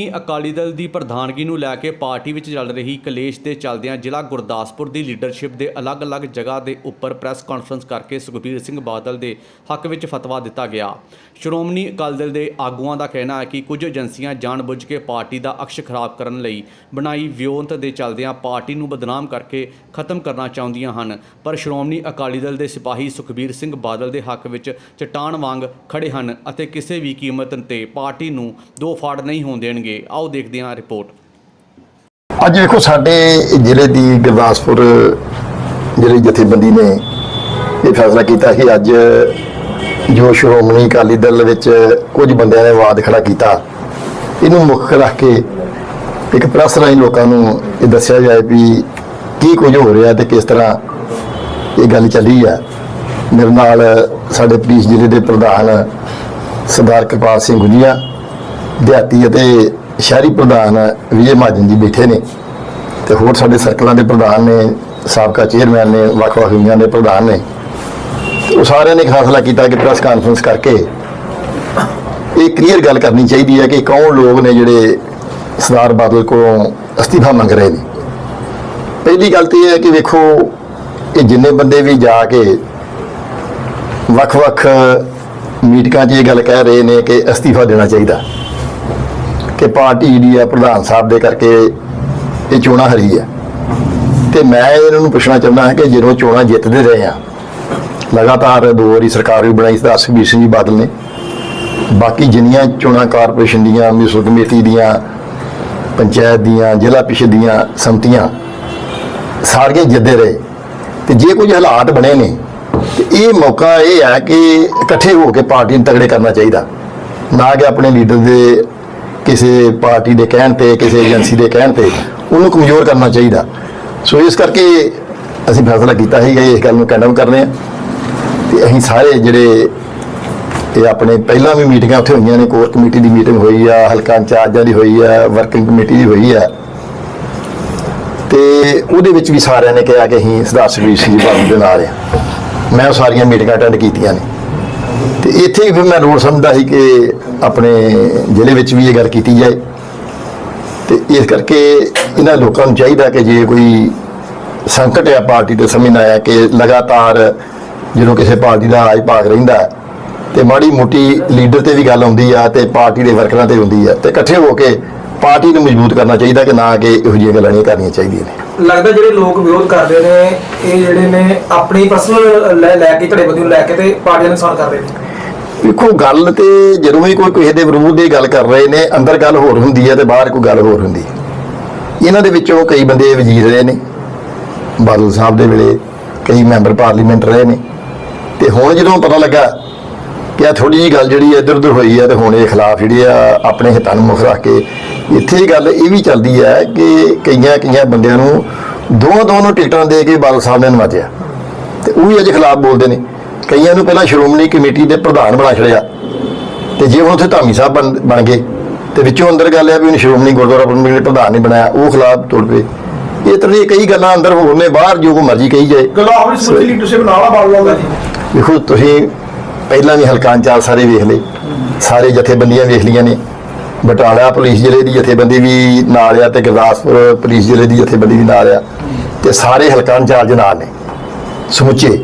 ਸ਼੍ਰੋਮਣੀ ਅਕਾਲੀ ਦਲ ਦੀ ਪ੍ਰਧਾਨਗੀ ਨੂੰ ਲੈ ਕੇ ਪਾਰਟੀ ਵਿੱਚ ਚੱਲ ਰਹੀ ਕਲੇਸ਼ ਦੇ ਚੱਲਦਿਆਂ ਜ਼ਿਲ੍ਹਾ ਗੁਰਦਾਸਪੁਰ ਦੀ ਲੀਡਰਸ਼ਿਪ ਦੇ ਅਲੱਗ-ਅਲੱਗ ਜਗ੍ਹਾ ਦੇ ਉੱਪਰ ਪ੍ਰੈਸ ਕਾਨਫਰੰਸ ਕਰਕੇ ਸੁਖਬੀਰ ਸਿੰਘ ਬਾਦਲ ਦੇ ਹੱਕ ਵਿੱਚ ਫਤਵਾ ਦਿੱਤਾ ਗਿਆ। ਸ਼੍ਰੋਮਣੀ ਅਕਾਲੀ ਦਲ ਦੇ ਆਗੂਆਂ ਦਾ ਕਹਿਣਾ ਹੈ ਕਿ ਕੁਝ ਏਜੰਸੀਆਂ ਜਾਣਬੁੱਝ ਕੇ ਪਾਰਟੀ ਦਾ ਅਕਸ਼ ਖਰਾਬ ਕਰਨ ਲਈ ਬਣਾਈ ਵਿਉਂਤ ਦੇ ਚੱਲਦਿਆਂ ਪਾਰਟੀ ਨੂੰ ਬਦਨਾਮ ਕਰਕੇ ਖਤਮ ਕਰਨਾ ਚਾਹੁੰਦੀਆਂ ਹਨ। ਪਰ ਸ਼੍ਰੋਮਣੀ ਅਕਾਲੀ ਦਲ ਦੇ ਸਿਪਾਹੀ ਸੁਖਬੀਰ ਸਿੰਘ ਬਾਦਲ ਦੇ ਹੱਕ ਵਿੱਚ ਚਟਾਨ ਵਾਂਗ ਖੜੇ ਹਨ ਅਤੇ ਕਿਸੇ ਵੀ ਕੀਮਤ ਤੇ ਪਾਰਟੀ ਨੂੰ ਦੋ ਫਾੜ ਨਹੀਂ ਹੋਣ ਦੇਣਗੇ। ਆਓ ਦੇਖਦੇ ਹਾਂ ਰਿਪੋਰਟ ਅੱਜ ਵੇਖੋ ਸਾਡੇ ਜ਼ਿਲ੍ਹੇ ਦੀ ਗੁਰਦਾਸਪੁਰ, ਜ਼ਿਲ੍ਹੇ ਜਥੇਬੰਦੀ ਨੇ ਇਹ ਫੈਸਲਾ ਕੀਤਾ ਸੀ ਅੱਜ ਜੋ ਸ਼੍ਰੋਮਣੀ ਅਕਾਲੀ ਦਲ ਵਿੱਚ ਕੁਝ ਬੰਦਿਆਂ ਨੇ ਵਾਦ ਖੜਾ ਕੀਤਾ। ਇਹਨੂੰ ਮੁੱਖ ਰੱਖ ਕੇ ਇੱਕ ਪ੍ਰੈਸ ਰਾਹੀਂ ਲੋਕਾਂ ਨੂੰ ਇਹ ਦੱਸਿਆ ਜਾਏ ਵੀ ਕੀ ਕੁਝ ਹੋ ਰਿਹਾ ਤੇ ਕਿਸ ਤਰ੍ਹਾਂ ਇਹ ਗੱਲ ਚੱਲੀ ਹੈ ਮੇਰੇ ਨਾਲ ਸਾਡੇ ਪੁਲਿਸ ਜ਼ਿਲ੍ਹੇ ਦੇ ਪ੍ਰਧਾਨ ਸਰਦਾਰ ਕਿਰਪਾਲ ਸਿੰਘ ਗੁਜੀਆ, ਦਿਹਾਤੀ ਅਤੇ ਸ਼ਹਿਰੀ ਪ੍ਰਧਾਨ ਵਿਜੇ ਮਹਾਜਨ ਜੀ ਬੈਠੇ ਨੇ ਤੇ ਹੋਰ ਸਾਡੇ ਸਰਕਲਾਂ ਦੇ ਪ੍ਰਧਾਨ ਨੇ, ਸਾਬਕਾ ਚੇਅਰਮੈਨ ਨੇ, ਵੱਖ-ਵੱਖ ਯੂਨੀਅਨਾਂ ਦੇ ਪ੍ਰਧਾਨ ਨੇ। ਤੇ ਉਹ ਸਾਰਿਆਂ ਨੇ ਫੈਸਲਾ ਕੀਤਾ ਕਿ ਪ੍ਰੈਸ ਕਾਨਫਰੰਸ ਕਰਕੇ ਇਹ ਕਲੀਅਰ ਗੱਲ ਕਰਨੀ ਚਾਹੀਦੀ ਹੈ ਕਿ ਕੌਣ ਲੋਕ ਨੇ ਜਿਹੜੇ ਸਰਦਾਰ ਬਾਦਲ ਕੋਲੋਂ ਅਸਤੀਫਾ ਮੰਗ ਰਹੇ ਨੇ। ਪਹਿਲੀ ਗੱਲ ਤੇ ਇਹ ਹੈ ਕਿ ਵੇਖੋ, ਇਹ ਜਿੰਨੇ ਬੰਦੇ ਵੀ ਜਾ ਕੇ ਵੱਖ-ਵੱਖ ਮੀਟਿੰਗਾਂ 'ਚ ਇਹ ਗੱਲ ਕਹਿ ਰਹੇ ਨੇ ਕਿ ਅਸਤੀਫਾ ਦੇਣਾ ਚਾਹੀਦਾ। ਕਿ ਪਾਰਟੀ ਜਿਹੜੀ ਆ ਪ੍ਰਧਾਨ ਸਾਹਿਬ ਦੇ ਕਰਕੇ ਇਹ ਚੋਣਾਂ ਹਰੀ ਹੈ। ਤੇ ਮੈਂ ਇਹਨਾਂ ਨੂੰ ਪੁੱਛਣਾ ਚਾਹੁੰਦਾ ਹਾਂ ਕਿ ਜਦੋਂ ਚੋਣਾਂ ਜਿੱਤਦੇ ਰਹੇ ਆ, ਲਗਾਤਾਰ ਦੋ ਵਾਰੀ ਸਰਕਾਰ ਵੀ ਬਣਾਈ ਤਾਂ ਸੁਖਬੀਰ ਸਿੰਘ ਜੀ ਬਾਦਲ ਨੇ। ਬਾਕੀ ਜਿੰਨੀਆਂ ਚੋਣਾਂ ਕਾਰਪੋਰੇਸ਼ਨ ਦੀਆਂ ਮਿਊਨਿਸਪਲ ਕਮੇਟੀ ਦੀਆਂ, ਪੰਚਾਇਤ ਦੀਆਂ, ਜ਼ਿਲ੍ਹਾ ਪ੍ਰੀਸ਼ਦ ਦੀਆਂ ਸੰਮਤੀਆਂ ਸਾਰੀਆਂ ਜਿੱਦੇ ਰਹੇ। ਤੇ ਜੇ ਕੁਝ ਹਾਲਾਤ ਬਣੇ ਨੇ, ਤੇ ਇਹ ਮੌਕਾ ਇਹ ਹੈ ਕਿ ਇਕੱਠੇ ਹੋ ਕੇ ਪਾਰਟੀ ਨੂੰ ਤਗੜੇ ਕਰਨਾ ਚਾਹੀਦਾ। ਨਾ ਕਿ ਆਪਣੇ ਲੀਡਰ ਦੇ ਕਿਸੇ ਪਾਰਟੀ ਦੇ ਕਹਿਣ ਤੇ ਕਿਸੇ ਏਜੰਸੀ ਦੇ ਕਹਿਣ ਤੇ ਉਹਨੂੰ ਕਮਜ਼ੋਰ ਕਰਨਾ ਚਾਹੀਦਾ। ਸੋ ਇਸ ਕਰਕੇ ਅਸੀਂ ਫੈਸਲਾ ਕੀਤਾ ਹੈ ਕਿ ਇਸ ਗੱਲ ਨੂੰ ਕੰਡਮ ਕਰਨੇ ਆ। ਤੇ ਅਸੀਂ ਸਾਰੇ ਜਿਹੜੇ ਇਹ ਆਪਣੇ ਪਹਿਲਾਂ ਵੀ ਮੀਟਿੰਗਾਂ ਉੱਥੇ ਹੋਈਆਂ ਨੇ ਕੋਰ ਕਮੇਟੀ ਦੀ ਮੀਟਿੰਗ ਹੋਈ ਆ ਹਲਕਾ ਇੰਚਾਰਜਾਂ ਦੀ ਹੋਈ ਆ ਵਰਕਿੰਗ ਕਮੇਟੀ ਦੀ ਹੋਈ ਆ। ਤੇ ਉਹਦੇ ਵਿੱਚ ਵੀ ਸਾਰਿਆਂ ਨੇ ਕਿਹਾ ਕਿ ਅਸੀਂ ਸਰਦਾਰ ਸੁਖਬੀਰ ਸਿੰਘ ਜੀ ਬਾਦਲ ਦੇ ਨਾਲ ਆ। ਮੈਂ ਉਹ ਸਾਰੀਆਂ ਮੀਟਿੰਗਾਂ ਅਟੈਂਡ ਕੀਤੀਆਂ ਨੇ। ਤੇ ਇੱਥੇ ਹੀ ਫਿਰ ਮੈਂ ਰੋਲ ਸਮਝਦਾ ਸੀ ਕਿ ਆਪਣੇ ਜ਼ਿਲ੍ਹੇ ਵਿੱਚ ਵੀ ਇਹ ਗੱਲ ਕੀਤੀ ਜਾਏ ਤੇ ਇਸ ਕਰਕੇ ਇਹਨਾਂ ਲੋਕਾਂ ਨੂੰ ਚਾਹੀਦਾ ਕਿ ਜੇ ਕੋਈ ਸੰਕਟ ਹੈ ਪਾਰਟੀ ਦੇ ਸਮੇਂ ਆਇਆ ਕਿ ਲਗਾਤਾਰ ਜਦੋਂ ਕਿਸੇ ਪਾਰਟੀ ਦਾ ਰਾਜ ਭਾਗ ਰਹਿੰਦਾ ਹੈ, ਤੇ ਮਾੜੀ ਮੋਟੀ ਲੀਡਰ ਤੇ ਵੀ ਗੱਲ ਆਉਂਦੀ ਆ ਤੇ ਪਾਰਟੀ ਦੇ ਵਰਕਰਾਂ ਤੇ ਹੁੰਦੀ ਆ ਤੇ ਇਕੱਠੇ ਹੋ ਕੇ ਪਾਰਟੀ ਨੂੰ ਮਜ਼ਬੂਤ ਕਰਨਾ ਚਾਹੀਦਾ ਕਿ ਨਾ ਕਿ ਇਹੋ ਜਿਹੀਆਂ ਗੱਲਾਂ ਨਹੀਂ ਕਰਨੀਆਂ ਚਾਹੀਦੀਆਂ ਨੇ। ਲੱਗਦਾ ਜਿਹੜੇ ਲੋਕ ਵਿਰੋਧ ਕਰਦੇ ਨੇ ਇਹ ਜਿਹੜੇ ਨੇ ਆਪਣੀ ਪਰਸਨਲ ਲੈ ਲੈ ਕੇ ਘੜੇਬੰਦੀ ਨੂੰ ਲੈ ਕੇ ਤੇ ਪਾਰਟੀ ਦਾ ਨੁਕਸਾਨ ਕਰ ਰਹੇ ਨੇ। ਦੇਖੋ, ਗੱਲ ਤੇ ਜਦੋਂ ਵੀ ਕੋਈ ਕਿਸੇ ਦੇ ਵਿਰੋਧ ਦੀ ਗੱਲ ਕਰ ਰਹੇ ਨੇ, ਅੰਦਰ ਗੱਲ ਹੋਰ ਹੁੰਦੀ ਹੈ ਤੇ ਬਾਹਰ ਕੋਈ ਗੱਲ ਹੋਰ ਹੁੰਦੀ ਹੈ। ਇਹਨਾਂ ਦੇ ਵਿੱਚੋਂ ਕਈ ਬੰਦੇ ਵਜ਼ੀਰ ਰਹੇ ਨੇ। ਬਾਦਲ ਸਾਹਿਬ ਦੇ ਵੇਲੇ ਕਈ ਮੈਂਬਰ ਪਾਰਲੀਮੈਂਟ ਰਹੇ ਨੇ। ਤੇ ਹੁਣ ਜਦੋਂ ਪਤਾ ਲੱਗਾ ਕਿ ਆ ਥੋੜੀ ਜਿਹੀ ਗੱਲ ਜਿਹੜੀ ਇੱਧਰ ਉੱਧਰ ਹੋਈ ਹੈ ਤੇ ਹੁਣ ਇਹ ਖਿਲਾਫ ਜਿਹੜੇ ਆ ਆਪਣੇ ਹਿੱਤਾਂ ਨੂੰ ਮੁੱਖ ਰੱਖ ਕੇ ਇੱਥੇ ਗੱਲ ਇਹ ਵੀ ਚੱਲਦੀ ਹੈ ਕਿ ਕਈਆਂ ਕਈਆਂ ਬੰਦਿਆਂ ਨੂੰ ਦੋਵਾਂ ਦੋਵਾਂ ਨੂੰ ਟਿਕਟਾਂ ਦੇ ਕੇ ਬਾਦਲ ਸਾਹਿਬ ਨੇ ਨਵਾਜਿਆ। ਤੇ ਉਹ ਵੀ ਅੱਜ ਖਿਲਾਫ ਬੋਲਦੇ ਨੇ। ਕਈਆਂ ਨੂੰ ਪਹਿਲਾਂ ਸ਼੍ਰੋਮਣੀ ਕਮੇਟੀ ਦੇ ਪ੍ਰਧਾਨ ਬਣਾ ਛੜਿਆ। ਤੇ ਜੇ ਹੁਣ ਉੱਥੇ ਧਾਮੀ ਸਾਹਿਬ ਬਣ ਗਏ ਤੇ ਵਿੱਚੋਂ ਅੰਦਰ ਗੱਲ ਹੈ ਵੀ ਉਹਨੂੰ ਸ਼੍ਰੋਮਣੀ ਗੁਰਦੁਆਰਾ ਪ੍ਰਬੰਧਕ ਦੇ ਪ੍ਰਧਾਨ ਨਹੀਂ ਬਣਾਇਆ ਉਹ ਖਿਲਾਫ ਤੁਰ ਪਏ। ਇਹ ਤਰ੍ਹਾਂ ਦੀਆਂ ਕਈ ਗੱਲਾਂ ਅੰਦਰ ਨੇ ਬਾਹਰ ਜੋ ਕੋ ਮਰਜ਼ੀ ਕਹੀ ਜਾਏ। ਲੀਡਰਸ਼ਿਪ ਨਾਲ ਜੀ। ਵੇਖੋ ਤੁਸੀਂ ਪਹਿਲਾਂ ਵੀ ਹਲਕਾ ਇੰਚਾਰਜ ਸਾਰੇ ਵੇਖ ਲਏ ਸਾਰੇ ਜਥੇਬੰਦੀਆਂ ਵੇਖ ਲਈਆਂ ਨੇ। ਬਟਾਲਾ ਪੁਲਿਸ ਜ਼ਿਲ੍ਹੇ ਦੀ ਜਥੇਬੰਦੀ ਵੀ ਨਾਲ ਆ ਤੇ ਗੁਰਦਾਸਪੁਰ ਪੁਲਿਸ ਜ਼ਿਲ੍ਹੇ ਦੀ ਜਥੇਬੰਦੀ ਵੀ ਨਾਲ ਆ। ਤੇ ਸਾਰੇ ਹਲਕਾ ਇੰਚਾਰਜ ਨਾਲ ਨੇ ਸਮੁੱਚੇ।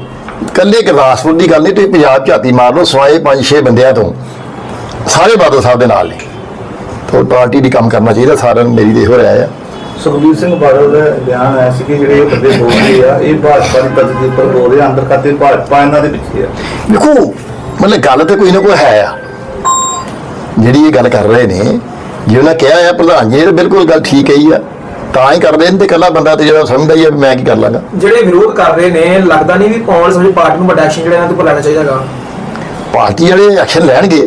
ਕੱਲੇ ਗੁਰਦਾਸਪੁਰ ਦੀ ਗੱਲ ਨਹੀਂ ਤੁਸੀਂ ਪੰਜਾਬ ਝਾਤੀ ਮਾਰ ਲਓ ਸਵਾਏ ਪੰਜ ਛੇ ਬੰਦਿਆਂ ਤੋਂ। ਸਾਰੇ ਬਾਦਲ ਸਾਹਿਬ ਦੇ ਨਾਲ ਨੇ। ਤੋਂ ਪਾਰਟੀ ਦੀ ਕੰਮ ਕਰਨਾ ਚਾਹੀਦਾ ਸਾਰਿਆਂ ਨੂੰ ਮੇਰੀ ਤੇ ਇਹੋ ਰਾਏ ਆ। ਸੁਖਬੀਰ ਸਿੰਘ ਬਾਦਲ ਦਾ ਬਿਆਨ ਆਇਆ ਸੀ ਕਿ ਜਿਹੜੇ ਇਹ ਬੰਦੇ ਬੋਲਦੇ ਆ ਇਹ ਭਾਜਪਾ ਦੀ ਤਰਜ਼ ਦੇ ਉੱਪਰ ਬੋਲ ਰਹੇ ਆ ਅੰਦਰ ਖਾਤੇ ਭਾਜਪਾ ਇਹਨਾਂ ਦੇ ਪਿੱਛੇ ਆ। ਵੇਖੋ ਮਤਲਬ ਗੱਲ ਤੇ ਕੋਈ ਨਾ ਕੋਈ ਹੈ ਆ। ਜਿਹੜੀ ਇਹ ਗੱਲ ਕਰ ਰਹੇ ਨੇ ਜੇ ਉਹਨਾਂ ਕਿਹਾ ਆ ਪ੍ਰਧਾਨ ਜੀ ਇਹ ਬਿਲਕੁਲ ਗੱਲ ਠੀਕ ਹੀ ਆ। ਤਾਂ ਹੀ ਕਰਦੇ ਨੇ ਤੇ ਇਕੱਲਾ ਬੰਦਾ ਤੇ ਜਿਹੜਾ ਸਮਝਦਾ ਹੀ ਆ ਵੀ ਮੈਂ ਕੀ ਕਰ ਲਾਂਗਾ। ਜਿਹੜੇ ਵਿਰੋਧ ਕਰ ਰਹੇ ਨੇ ਲੱਗਦਾ ਨਹੀਂ ਵੀ ਆਉਣ ਵਾਲੀ ਪਾਰਟੀ ਨੂੰ ਵੱਡਾ ਐਕਸ਼ਨ ਜਿਹੜਾ ਇਹਨਾਂ ਉੱਪਰ ਲੈਣਾ ਚਾਹੀਦਾਗਾ ਪਾਰਟੀ ਵਾਲੇ ਐਕਸ਼ਨ ਲੈਣਗੇ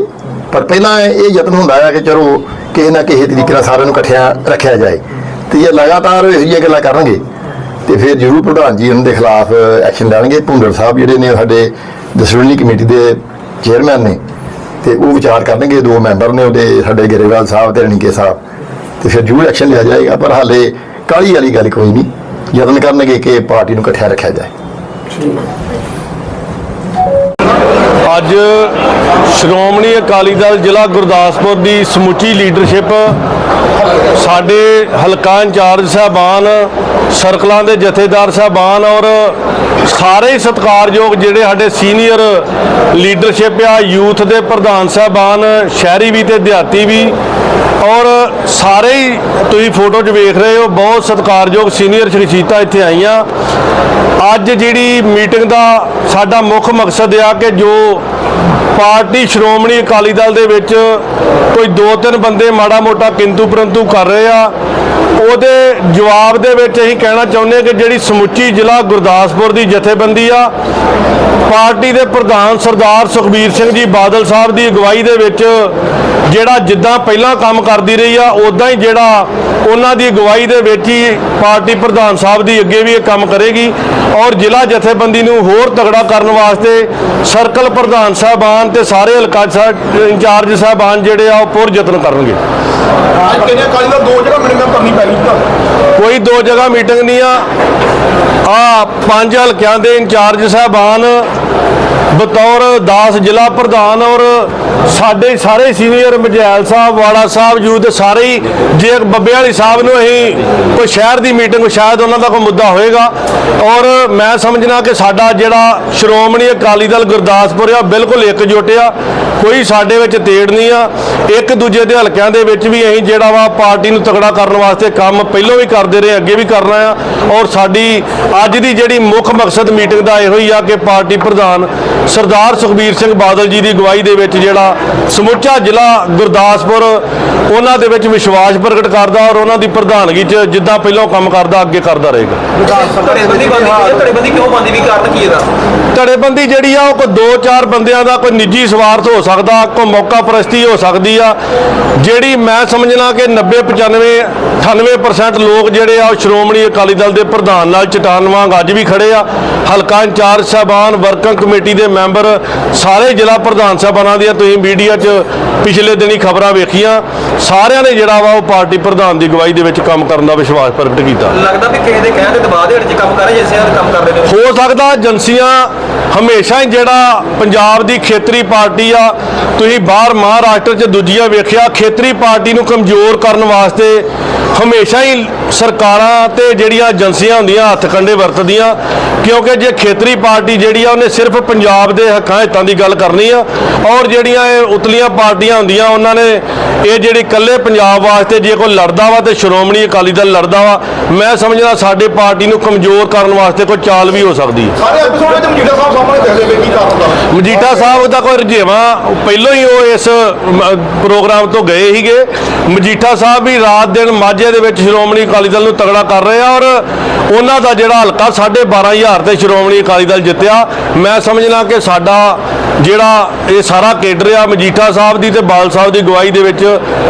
ਪਰ ਪਹਿਲਾਂ ਇਹ ਯਤਨ ਹੁੰਦਾ ਆ ਕਿ ਚਲੋ ਕਿਸੇ ਨਾ ਕਿਸੇ ਤਰੀਕੇ ਨਾਲ ਸਾਰਿਆਂ ਨੂੰ ਇਕੱਠਿਆਂ ਰੱਖਿਆ ਜਾਏ। ਤੇ ਇਹ ਲਗਾਤਾਰ ਇਹੋ ਜਿਹੀਆਂ ਗੱਲਾਂ ਕਰਨਗੇ। ਤੇ ਫਿਰ ਜ਼ਰੂਰ ਪ੍ਰਧਾਨ ਜੀ ਉਹਨਾਂ ਦੇ ਖਿਲਾਫ ਐਕਸ਼ਨ ਲੈਣਗੇ। ਭੁੰਡਰ ਸਾਹਿਬ ਜਿਹੜੇ ਨੇ ਸਾਡੇ ਦਸਵੰਨੀ ਕਮੇਟੀ ਦੇ ਚੇਅਰਮੈਨ ਨੇ ਤੇ ਉਹ ਵਿਚਾਰ ਕਰਨਗੇ। ਦੋ ਮੈਂਬਰ ਨੇ ਉਹਦੇ ਸਾਡੇ ਗਰੇਵਾਲ ਸਾਹਿਬ ਤੇ ਰਣੀਕੇ ਸਾਹਿਬ। ਤੇ ਫਿਰ ਜ਼ਰੂਰ ਐਕਸ਼ਨ ਲਿਆ ਜਾਏਗਾ, ਪਰ ਹਾਲੇ ਕਾਲੀ ਵਾਲੀ ਗੱਲ ਕੋਈ ਨਹੀਂ। ਯਤਨ ਕਰਨਗੇ ਕਿ ਪਾਰਟੀ ਨੂੰ ਇਕੱਠਿਆ ਰੱਖਿਆ ਜਾਏ। ਅੱਜ ਸ਼੍ਰੋਮਣੀ ਅਕਾਲੀ ਦਲ ਜ਼ਿਲ੍ਹਾ ਗੁਰਦਾਸਪੁਰ ਦੀ ਸਮੁੱਚੀ ਲੀਡਰਸ਼ਿਪ ਸਾਡੇ ਹਲਕਾ ਇੰਚਾਰਜ ਸਾਹਿਬਾਨ, ਸਰਕਲਾਂ ਦੇ ਜਥੇਦਾਰ ਸਾਹਿਬਾਨ ਔਰ ਸਾਰੇ ਹੀ ਸਤਿਕਾਰਯੋਗ ਜਿਹੜੇ ਸਾਡੇ ਸੀਨੀਅਰ ਲੀਡਰਸ਼ਿਪ ਆ, ਯੂਥ ਦੇ ਪ੍ਰਧਾਨ ਸਾਹਿਬਾਨ, ਸ਼ਹਿਰੀ ਵੀ ਤੇ ਦਿਹਾਤੀ ਵੀ, ਔਰ ਸਾਰੇ ਹੀ ਤੁਸੀਂ ਫੋਟੋ 'ਚ ਵੇਖ ਰਹੇ ਹੋ, ਬਹੁਤ ਸਤਿਕਾਰਯੋਗ ਸੀਨੀਅਰ ਸ਼ਖਸੀਅਤਾਂ ਇੱਥੇ ਆਈਆਂ। ਅੱਜ ਜਿਹੜੀ ਮੀਟਿੰਗ ਦਾ ਸਾਡਾ ਮੁੱਖ ਮਕਸਦ ਆ ਕਿ ਜੋ ਪਾਰਟੀ ਸ਼੍ਰੋਮਣੀ ਅਕਾਲੀ ਦਲ ਦੇ ਵਿੱਚ ਕੋਈ ਦੋ ਤਿੰਨ ਬੰਦੇ ਮਾੜਾ ਮੋਟਾ ਕਿੰਤੂ ਪਰੰਤੂ ਕਰ ਰਹੇ ਆ। ਉਹਦੇ ਜਵਾਬ ਦੇ ਵਿੱਚ ਅਸੀਂ ਕਹਿਣਾ ਚਾਹੁੰਦੇ ਹਾਂ ਕਿ ਜਿਹੜੀ ਸਮੁੱਚੀ ਜ਼ਿਲ੍ਹਾ ਗੁਰਦਾਸਪੁਰ ਦੀ ਜਥੇਬੰਦੀ ਆ, ਪਾਰਟੀ ਦੇ ਪ੍ਰਧਾਨ ਸਰਦਾਰ ਸੁਖਬੀਰ ਸਿੰਘ ਜੀ ਬਾਦਲ ਸਾਹਿਬ ਦੀ ਅਗਵਾਈ ਦੇ ਵਿੱਚ ਜਿਹੜਾ ਜਿੱਦਾਂ ਪਹਿਲਾਂ ਕੰਮ ਕਰਦੀ ਰਹੀ ਆ ਉਦਾਂ ਹੀ ਜਿਹੜਾ ਉਹਨਾਂ ਦੀ ਅਗਵਾਈ ਦੇ ਵਿੱਚ ਹੀ ਪਾਰਟੀ ਪ੍ਰਧਾਨ ਸਾਹਿਬ ਦੀ ਅੱਗੇ ਵੀ ਇਹ ਕੰਮ ਕਰੇਗੀ ਔਰ ਜ਼ਿਲ੍ਹਾ ਜਥੇਬੰਦੀ ਨੂੰ ਹੋਰ ਤਗੜਾ ਕਰਨ ਵਾਸਤੇ ਸਰਕਲ ਪ੍ਰਧਾਨ ਸਾਹਿਬਾਨ ਤੇ ਸਾਰੇ ਹਲਕਾ ਸਾਹਿਬ ਇੰਚਾਰਜ ਸਾਹਿਬਾਨ ਜਿਹੜੇ ਆ ਉਹ ਪੁਰ ਯਤਨ ਕਰਨਗੇ ਕਿੰਨੇ ਕਾਲੀ ਦਾ ਦੋ ਜਗ੍ਹਾ ਮਿਲਣਾ ਕਰਨੀ ਪੈ ਗਈ ਕੋਈ ਦੋ ਜਗ੍ਹਾ ਮੀਟਿੰਗ ਨਹੀਂ ਆ। ਆ ਪੰਜ ਹਲਕਿਆਂ ਦੇ ਇੰਚਾਰਜ ਸਾਹਿਬਾਨ ਬਤੌਰ 10 ਜ਼ਿਲ੍ਹਾ ਪ੍ਰਧਾਨ ਔਰ ਸਾਡੇ ਸਾਰੇ ਸੀਨੀਅਰ ਮਜੈਲ ਸਾਹਿਬ, ਵਾਲਾ ਸਾਹਿਬ ਯੂਥ ਸਾਰੇ ਹੀ ਜੇ ਬੱਬੇ ਵਾਲੀ ਸਾਹਿਬ ਨੂੰ ਅਸੀਂ ਕੋਈ ਸ਼ਹਿਰ ਦੀ ਮੀਟਿੰਗ, ਸ਼ਾਇਦ ਉਹਨਾਂ ਦਾ ਕੋਈ ਮੁੱਦਾ ਹੋਏਗਾ। ਔਰ ਮੈਂ ਸਮਝਣਾ ਕਿ ਸਾਡਾ ਜਿਹੜਾ ਸ਼੍ਰੋਮਣੀ ਅਕਾਲੀ ਦਲ ਗੁਰਦਾਸਪੁਰ ਆ, ਬਿਲਕੁਲ ਇਕਜੁੱਟ ਆ। ਕੋਈ ਸਾਡੇ ਵਿੱਚ ਤੇੜ ਨਹੀਂ ਆ। ਇੱਕ ਦੂਜੇ ਦੇ ਹਲਕਿਆਂ ਦੇ ਵਿੱਚ ਵੀ ਅਸੀਂ ਜਿਹੜਾ ਵਾ ਪਾਰਟੀ ਨੂੰ ਤਗੜਾ ਕਰਨ ਵਾਸਤੇ ਕੰਮ ਪਹਿਲਾਂ ਵੀ ਕਰਦੇ ਰਹੇ, ਅੱਗੇ ਵੀ ਕਰਨਾ ਆ। ਔਰ ਸਾਡੀ ਅੱਜ ਦੀ ਜਿਹੜੀ ਮੁੱਖ ਮਕਸਦ ਮੀਟਿੰਗ ਦਾ ਇਹੋ ਹੀ ਆ ਕਿ ਪਾਰਟੀ ਪ੍ਰਧਾਨ ਸਰਦਾਰ ਸੁਖਬੀਰ ਸਿੰਘ ਬਾਦਲ ਜੀ ਦੀ ਅਗਵਾਈ ਦੇ ਵਿੱਚ ਜਿਹੜਾ ਸਮੁੱਚਾ ਜ਼ਿਲ੍ਹਾ ਗੁਰਦਾਸਪੁਰ ਉਹਨਾਂ ਦੇ ਵਿੱਚ ਵਿਸ਼ਵਾਸ ਪ੍ਰਗਟ ਕਰਦਾ ਔਰ ਉਹਨਾਂ ਦੀ ਪ੍ਰਧਾਨਗੀ 'ਚ ਜਿੱਦਾਂ ਪਹਿਲਾਂ ਕੰਮ ਕਰਦਾ ਅੱਗੇ ਕਰਦਾ ਰਹੇਗਾ। ਧੜੇਬੰਦੀ ਬੰਦੀ ਕੀ ਹੈ? ਧੜੇਬੰਦੀ ਕਿਉਂ ਬੰਦੀ? ਵੀ ਕਾਰਨ ਕੀ ਇਹਦਾ? ਧੜੇਬੰਦੀ ਜਿਹੜੀ ਆ ਉਹ ਕੋਈ ਦੋ ਚਾਰ ਬੰਦਿਆਂ ਦਾ ਕੋਈ ਨਿੱਜੀ ਸਵਾਰਥ ਹੋ ਸਕਦਾ ਕੋਈ ਮੌਕਾ ਪ੍ਰਸਤੀ ਹੋ ਸਕਦੀ ਆ। ਜਿਹੜੀ ਮੈਂ ਸਮਝਣਾ ਕਿ 90 95 98% ਲੋਕ ਜਿਹੜੇ ਆ ਉਹ ਸ਼੍ਰੋਮਣੀ ਅਕਾਲੀ ਦਲ ਦੇ ਪ੍ਰਧਾਨ ਨਾਲ ਚਟਾਨ ਵਾਂਗ ਅੱਜ ਵੀ ਖੜੇ ਆ। ਹਲਕਾ ਇੰਚਾਰਜ ਸਾਹਿਬਾਨ ਵਰਕਿੰਗ ਕਮੇਟੀ ਦੇ ਮੈਂਬਰ ਸਾਰੇ ਜ਼ਿਲ੍ਹਾ ਪ੍ਰਧਾਨ ਸਾਹਿਬਾਨਾਂ ਦੀਆਂ ਤੁਸੀਂ ਮੀਡੀਆ 'ਚ ਪਿਛਲੇ ਦਿਨੀ ਖਬਰਾਂ ਵੇਖੀਆਂ। ਸਾਰਿਆਂ ਨੇ ਜਿਹੜਾ ਵਾ ਉਹ ਪਾਰਟੀ ਪ੍ਰਧਾਨ ਦੀ ਅਗਵਾਈ ਦੇ ਵਿੱਚ ਕੰਮ ਕਰਨ ਦਾ ਵਿਸ਼ਵਾਸ ਪ੍ਰਗਟ ਕੀਤਾ। ਲੱਗਦਾ ਵੀ ਕਿਸੇ ਦੇ ਕਹਿਣ ਦੇ ਦਬਾਅ ਦੇ ਹੇਠ ਕੰਮ ਕਰ ਰਹੇ ਇਹ ਕੰਮ ਕਰਦੇ ਨੇ। ਹੋ ਸਕਦਾ ਏਜੰਸੀਆਂ ਹਮੇਸ਼ਾ ਹੀ ਜਿਹੜਾ ਪੰਜਾਬ ਦੀ ਖੇਤਰੀ ਪਾਰਟੀ ਆ ਤੁਸੀਂ ਬਾਹਰ ਮਹਾਰਾਸ਼ਟਰ 'ਚ ਦੂਜੀਆਂ ਵੇਖਿਆ ਖੇਤਰੀ ਪਾਰਟੀ ਨੂੰ ਕਮਜ਼ੋਰ ਕਰਨ ਵਾਸਤੇ ਹਮੇਸ਼ਾ ਹੀ ਸਰਕਾਰਾਂ ਤੇ ਜਿਹੜੀਆਂ ਏਜੰਸੀਆਂ ਹੁੰਦੀਆਂ ਹੱਥ ਕੰਡੇ ਵਰਤਦੀਆਂ ਕਿਉਂਕਿ ਜੇ ਖੇਤਰੀ ਪਾਰਟੀ ਜਿਹੜੀ ਆ ਉਹਨੇ ਸਿਰਫ ਪੰਜਾਬ ਦੇ ਹੱਕਾਂ ਹਿੱਤਾਂ ਦੀ ਗੱਲ ਕਰਨੀ ਆ ਔਰ ਜਿਹੜੀਆਂ ਇਹ ਉਤਲੀਆਂ ਪਾਰਟੀਆਂ ਹੁੰਦੀਆਂ ਉਹਨਾਂ ਨੇ ਇਹ ਜਿਹੜੀ ਇਕੱਲੇ ਪੰਜਾਬ ਵਾਸਤੇ ਜੇ ਕੋਈ ਲੜਦਾ ਵਾ ਤੇ ਸ਼੍ਰੋਮਣੀ ਅਕਾਲੀ ਦਲ ਲੜਦਾ ਵਾ ਮੈਂ ਸਮਝਦਾ ਸਾਡੇ ਪਾਰਟੀ ਨੂੰ ਕਮਜ਼ੋਰ ਕਰਨ ਵਾਸਤੇ ਕੋਈ ਚਾਲ ਵੀ ਹੋ ਸਕਦੀ। ਹੈ ਸਾਰੇ ਐਪੀਸੋਡ ਵਿੱਚ ਮਜੀਠਾ ਸਾਹਿਬ ਸਾਹਮਣੇ ਦੱਸਦੇ ਪਏ ਕੀ ਕਾਰਨ ਦਾ ਮਜੀਠਾ ਸਾਹਿਬ ਦਾ ਕੋਈ ਰੁਝੇਵਾਂ ਪਹਿਲਾਂ ਹੀ ਉਹ ਇਸ ਪ੍ਰੋਗਰਾਮ ਤੋਂ ਗਏ ਸੀਗੇ। ਮਜੀਠਾ ਸਾਹਿਬ ਵੀ ਰਾਤ ਦਿਨ ਮਾਝੇ ਦੇ ਵਿੱਚ ਸ਼੍ਰੋਮਣੀ ਅਕਾਲੀ ਦਲ ਨੂੰ ਤਗੜਾ ਕਰ ਰਹੇ ਆ ਔਰ ਉਹਨਾਂ ਦਾ ਜਿਹੜਾ ਹਲਕਾ 12500 ਤੇ ਸ਼੍ਰੋਮਣੀ ਅਕਾਲੀ ਦਲ ਜਿੱਤਿਆ। ਮੈਂ ਸਮਝਣਾ ਕਿ ਸਾਡਾ ਜਿਹੜਾ ਇਹ ਸਾਰਾ ਕੇਡਰ ਆ ਮਜੀਠਾ ਸਾਹਿਬ ਦੀ ਤੇ ਬਾਲ ਸਾਹਿਬ ਦੀ ਗਵਾਹੀ ਦੇ ਵਿੱਚ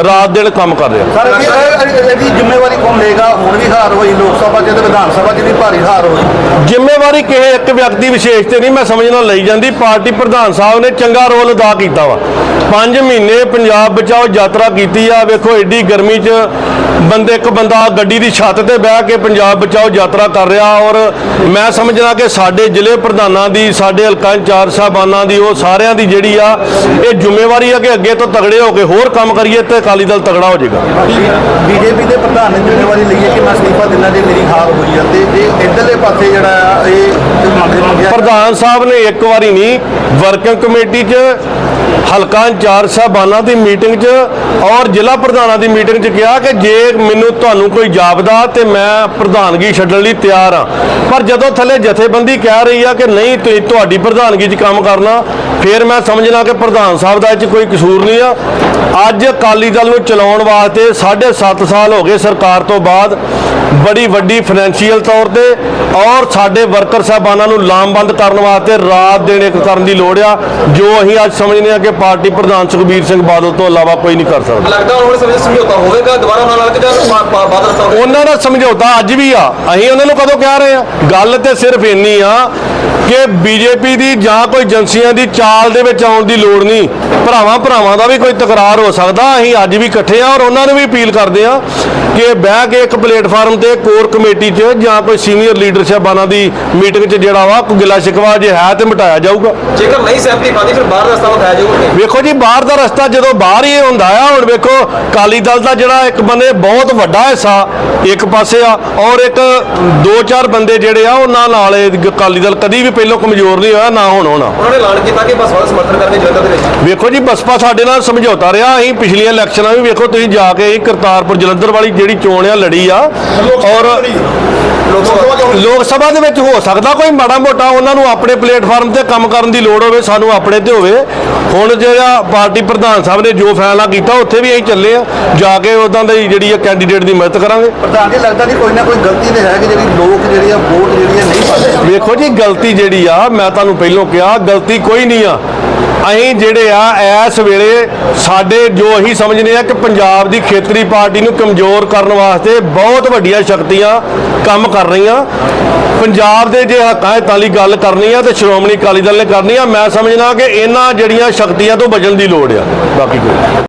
ਰਾਤ ਦਿਨ ਕੰਮ ਕਰ ਰਿਹਾ। ਸਰ ਇਹ- ਇਹ- ਇਹਦੀ ਜ਼ਿੰਮੇਵਾਰੀ ਕੌਣ ਲਏਗਾ? ਹੁਣ ਵੀ ਹਾਰ ਹੋਈ ਲੋਕ ਸਭਾ ਤੇ ਵਿਧਾਨ ਸਭਾ 'ਚ ਵੀ ਭਾਰੀ ਹਾਰ ਹੋਈ। ਜ਼ਿੰਮੇਵਾਰੀ ਕਿਸੇ ਇੱਕ ਵਿਅਕਤੀ ਵਿਸ਼ੇਸ਼ ਤੇ ਨਹੀਂ ਮੈਂ ਸਮਝਣਾ ਲਈ ਜਾਂਦੀ ਪਾਰਟੀ ਪ੍ਰਧਾਨ ਸਾਹਿਬ ਨੇ ਚੰਗਾ ਰੋਲ ਅਦਾ ਕੀਤਾ ਵਾ। 5 ਮਹੀਨੇ ਪੰਜਾਬ ਬਚਾਓ ਯਾਤਰਾ ਕੀਤੀ ਆ। ਵੇਖੋ ਏਡੀ ਗਰਮੀ 'ਚ ਬੰਦੇ ਇੱਕ ਬੰਦਾ ਗੱਡੀ ਦੀ ਛੱਤ ਤੇ ਬਹਿ ਕੇ ਪੰਜਾਬ ਬਚਾਓ ਯਾਤਰਾ ਕਰ ਰਿਹਾ ਔਰ ਮੈਂ ਸਮਝਣਾ ਕਿ ਸਾਡੇ ਜ਼ਿਲ੍ਹੇ ਪ੍ਰਧਾਨਾਂ ਦੀ ਸਾਡੇ ਹਲਕਾ ਇੰਚਾਰਜ ਸਾਹਿਬਾਨਾਂ ਦੀ ਉਹ ਸਾਰਿਆਂ ਦੀ ਜਿਹੜੀ ਆ ਇਹ ਜ਼ਿੰਮੇਵਾਰੀ ਆ ਕਿ ਅੱਗੇ ਤੋਂ ਤਗੜੇ ਹੋ ਕੇ ਹੋਰ ਕੰਮ ਕਰੀਏ ਤੇ ਅਕਾਲੀ ਦਲ ਤਗੜਾ ਹੋ ਜਾਏਗਾ। ਬੀਜੇਪੀ ਦੇ ਪ੍ਰਧਾਨ ਨੇ ਜ਼ਿੰਮੇਵਾਰੀ ਲਈ ਹੈ ਕਿ ਮੈਂ ਅਸਤੀਫਾ ਦਿੰਦਾ ਜੇ ਮੇਰੀ ਹਾਰ ਹੋਈ ਤੇ ਇਹ ਇਧਰਲੇ ਪਾਸੇ ਜਿਹੜਾ ਆ ਇਹ ਪ੍ਰਧਾਨ ਸਾਹਿਬ ਨੇ ਇੱਕ ਵਾਰੀ ਨਹੀਂ ਵਰਕਿੰਗ ਕਮੇਟੀ 'ਚ ਹਲਕਾ ਇੰਚਾਰਜ ਸਾਹਿਬਾਨਾਂ ਦੀ ਮੀਟਿੰਗ 'ਚ ਔਰ ਜ਼ਿਲ੍ਹਾ ਪ੍ਰਧਾਨਾਂ ਦੀ ਮੀਟਿੰਗ 'ਚ ਕਿਹਾ ਕਿ ਜੇ ਮੈਨੂੰ ਤੁਹਾਨੂੰ ਕੋਈ ਜਾਪਦਾ ਤੇ ਮੈਂ ਪ੍ਰਧਾਨਗੀ ਛੱਡਣ ਲਈ ਤਿਆਰ ਆ ਪਰ ਜਦੋਂ ਥੱਲੇ ਜਥੇਬੰਦੀ ਕਹਿ ਰਹੀ ਆ ਕਿ ਨਹੀਂ ਤੁਸੀਂ ਤੁਹਾਡੀ ਪ੍ਰਧਾਨਗੀ 'ਚ ਕੰਮ ਕਰਨਾ, ਫਿਰ ਮੈਂ ਸਮਝਣਾ ਕਿ ਪ੍ਰਧਾਨ ਸਾਹਿਬ ਦਾ ਇਹ 'ਚ ਕੋਈ ਕਸੂਰ ਨਹੀਂ ਆ। ਅੱਜ ਅਕਾਲੀ ਦਲ ਨੂੰ ਚਲਾਉਣ ਵਾਸਤੇ 7.5 ਸਾਲ ਹੋ ਗਏ ਸਰਕਾਰ ਤੋਂ ਬਾਅਦ। ਬੜੀ ਵੱਡੀ ਫਾਈਨੈਂਸ਼ੀਅਲ ਤੌਰ ਤੇ ਔਰ ਸਾਡੇ ਵਰਕਰ ਸਾਹਿਬਾਨਾਂ ਨੂੰ ਲਾਮਬੰਦ ਕਰਨ ਵਾਸਤੇ ਰਾਤ ਦਿਨ ਇੱਕ ਕਰਨ ਦੀ ਲੋੜ ਆ ਜੋ ਅਸੀਂ ਅੱਜ ਸਮਝਦੇ ਹਾਂ ਕਿ ਪਾਰਟੀ ਪ੍ਰਧਾਨ ਸੁਖਬੀਰ ਸਿੰਘ ਬਾਦਲ ਤੋਂ ਇਲਾਵਾ ਕੋਈ ਨਹੀਂ ਕਰ ਸਕਦਾ। ਲੱਗਦਾ ਹੁਣ ਸਮਝ ਸਮਝੌਤਾ ਹੋਵੇਗਾ ਦੁਬਾਰਾ ਨਾਲ ਕਿ ਜਾਂ ਬਾਦਲ ਸਾਹਿਬ ਉਹਨਾਂ ਦਾ ਸਮਝੌਤਾ ਅੱਜ ਵੀ ਆ ਅਸੀਂ ਉਹਨਾਂ ਨੂੰ ਕਦੋਂ ਕਹਿ ਰਹੇ ਆ ਗੱਲ ਤੇ ਸਿਰਫ ਇੰਨੀ ਆ ਕਿ ਬੀਜੇਪੀ ਦੀ ਜਾਂ ਕੋਈ ਏਜੰਸੀਆਂ ਦੀ ਚਾਲ ਦੇ ਵਿੱਚ ਆਉਣ ਦੀ ਲੋੜ ਨਹੀਂ। ਭਰਾਵਾਂ ਭਰਾਵਾਂ ਦਾ ਵੀ ਕੋਈ ਤਕਰਾਰ ਹੋ ਸਕਦਾ। ਅਸੀਂ ਅੱਜ ਵੀ ਇਕੱਠੇ ਆ ਔਰ ਉਹਨਾਂ ਨੂੰ ਵੀ ਅਪੀਲ ਕਰਦੇ ਆ ਕਿ ਬਹਿ ਕੇ ਇੱਕ ਪਲੇਟਫਾਰਮ ਤੇ ਕੋਰ ਕਮੇਟੀ 'ਚ ਜਾਂ ਕੋਈ ਸੀਨੀਅਰ ਲੀਡਰਸ਼ਿਪਾਨਾਂ ਦੀ ਮੀਟਿੰਗ 'ਚ ਜਿਹੜਾ ਵਾ ਕੋਈ ਗਿਲਾ ਸ਼ਿਕਵਾ ਜੇ ਹੈ ਤੇ ਮਿਟਾਇਆ ਜਾਊਗਾ। ਜੇਕਰ ਨਹੀਂ ਸਹਿਮਤੀ ਪਾਉਂਦੀ ਫਿਰ ਬਾਹਰ ਦਾ ਰਸਤਾ ਵਿਖਾਇਆ ਜਾਊਗਾ ਵੇਖੋ ਜੀ ਬਾਹਰ ਦਾ ਰਸਤਾ ਜਦੋਂ ਬਾਹਰ ਹੀ ਹੁੰਦਾ ਆ ਹੁਣ ਵੇਖੋ ਕਾਲੀ ਦਲ ਦਾ ਜਿਹੜਾ ਇੱਕ ਬੰਦੇ ਬਹੁਤ ਵੱਡਾ ਹਿੱਸਾ ਇੱਕ ਪਾਸੇ ਆ ਔਰ ਇੱਕ ਦੋ ਚਾਰ ਬੰਦੇ ਜਿਹੜੇ ਆ ਉਹਨਾਂ ਨਾਲ ਅਕਾਲੀ ਦਲ ਕਦੀ ਵੀ ਪਹਿਲਾਂ ਕਮਜ਼ੋਰ ਨਹੀਂ ਹੋਇਆ ਨਾ ਹੁਣ ਹੋਣਾ। ਉਹਨਾਂ ਨੇ ਐਲਾਨ ਕੀਤਾ ਕਿ ਬਸ ਵਾਲਾ ਸਮਰਥਨ ਕਰਨਗੇ ਜਲੰਧਰ ਦੇ ਵਿੱਚ ਵੇਖੋ ਜੀ ਬਸਪਾ ਸਾਡੇ ਨਾਲ ਸਮਝੌਤਾ ਰਿਹਾ ਅਸੀਂ ਪਿਛਲੀਆਂ ਇਲੈਕਸ਼ਨਾਂ ਵੀ ਵੇਖੋ ਤੁਸੀਂ ਜਾ ਕੇ ਅਸੀਂ ਕਰਤਾਰਪੁਰ ਜਲੰਧਰ ਵਾਲੀ ਜਿਹੜੀ ਚੋਣ ਆ ਲੜੀ ਆ ਔਰ ਲੋਕ ਸਭਾ ਚੋਣ ਲੋਕ ਸਭਾ ਦੇ ਵਿੱਚ ਹੋ ਸਕਦਾ ਕੋਈ ਮਾੜਾ ਮੋਟਾ ਉਹਨਾਂ ਨੂੰ ਆਪਣੇ ਪਲੇਟਫਾਰਮ ਤੇ ਕੰਮ ਕਰਨ ਦੀ ਲੋੜ ਹੋਵੇ ਸਾਨੂੰ ਆਪਣੇ ਤੇ ਹੋਵੇ। ਹੁਣ ਜਿਹੜਾ ਪਾਰਟੀ ਪ੍ਰਧਾਨ ਸਾਹਿਬ ਨੇ ਜੋ ਫੈਸਲਾ ਕੀਤਾ ਉੱਥੇ ਵੀ ਅਸੀਂ ਚੱਲੇ ਆ। ਜਾ ਕੇ ਉਦਾਂ ਦੀ ਜਿਹੜੀ ਆ ਕੈਂਡੀਡੇਟ ਦੀ ਮਦਦ ਕਰਾਂਗੇ। ਪ੍ਰਧਾਨ ਜੀ ਲੱਗਦਾ ਨਹੀਂ ਕੋਈ ਨਾ ਕੋਈ ਗਲਤੀ ਤੇ ਹੈ ਕਿ ਜਿਹੜੀ ਲੋਕ ਜਿਹੜੀ ਆ ਵੋਟ ਜਿਹੜੀ ਆ ਨਹੀਂ ਪਾਉਂਦੇ। ਵੇਖੋ ਜੀ ਗਲਤੀ ਜਿਹੜੀ ਆ ਮੈਂ ਤੁਹਾਨੂੰ ਪਹਿਲਾਂ ਕਿਹਾ ਗਲਤੀ ਕੋਈ ਨਹੀਂ ਆ। ਅਸੀਂ ਜਿਹੜੇ ਆ, ਇਸ ਵੇਲੇ ਸਾਡੇ ਜੋ ਅਸੀਂ ਸਮਝਦੇ ਆ ਕਿ ਪੰਜਾਬ ਦੀ ਖੇਤਰੀ ਪਾਰਟੀ ਨੂੰ ਕਮਜ਼ੋਰ ਕਰਨ ਵਾਸਤੇ ਬਹੁਤ ਵੱਡੀਆਂ ਸ਼ਕਤੀਆਂ ਕੰਮ ਕਰ ਰਹੀਆਂ। ਪੰਜਾਬ ਦੇ ਜੇ ਹੱਕਾਂ ਹਿੱਤਾਂ ਲਈ ਗੱਲ ਕਰਨੀ ਆ, ਤੇ ਸ਼੍ਰੋਮਣੀ ਅਕਾਲੀ ਦਲ ਨੇ ਕਰਨੀ ਆ, ਮੈਂ ਸਮਝਦਾ ਕਿ ਇਹਨਾਂ ਜਿਹੜੀਆਂ ਸ਼ਕਤੀਆਂ ਤੋਂ ਬਚਣ ਦੀ ਲੋੜ ਆ। ਬਾਕੀ ਕੋਈ